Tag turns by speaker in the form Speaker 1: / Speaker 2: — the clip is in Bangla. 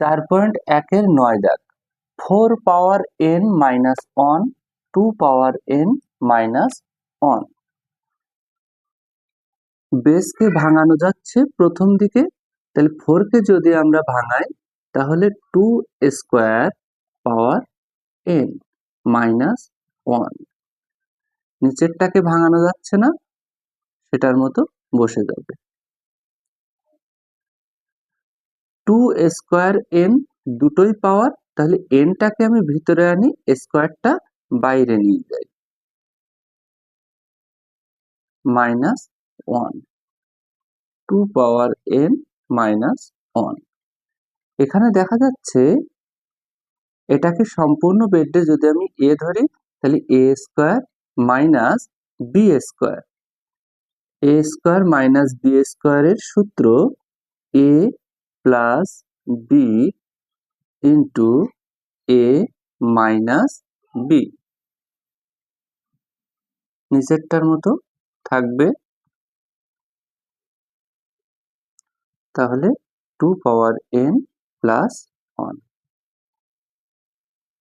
Speaker 1: চার পয়েন্ট একের নয় দাগ। Four power N minus one, two power N minus one. বেসকে ভাঙানো যাচ্ছে প্রথম দিকে, তাহলে ফোরকে যদি আমরা ভাঙাই, তাহলে two square power N minus one. নিচেরটাকে ভাঙানো যাচ্ছে না, সেটার মতো বসে যাবে। টু স্কোয়ার এন দুটোই পাওয়ার, তাহলে এনটাকে আমি ভিতরে আনি স্কোয়ারটা বাইরে নিয়ে যাই। Minus one two power N minus one এখানে দেখা যাচ্ছে, এটাকে সম্পূর্ণ বেডে যদি আমি এ ধরি, তাহলে A square minus B square A square minus B স্কোয়ারের সূত্র A plus B into A minus B নিচেরটার মতো থাকবে। তাহলে two power N plus one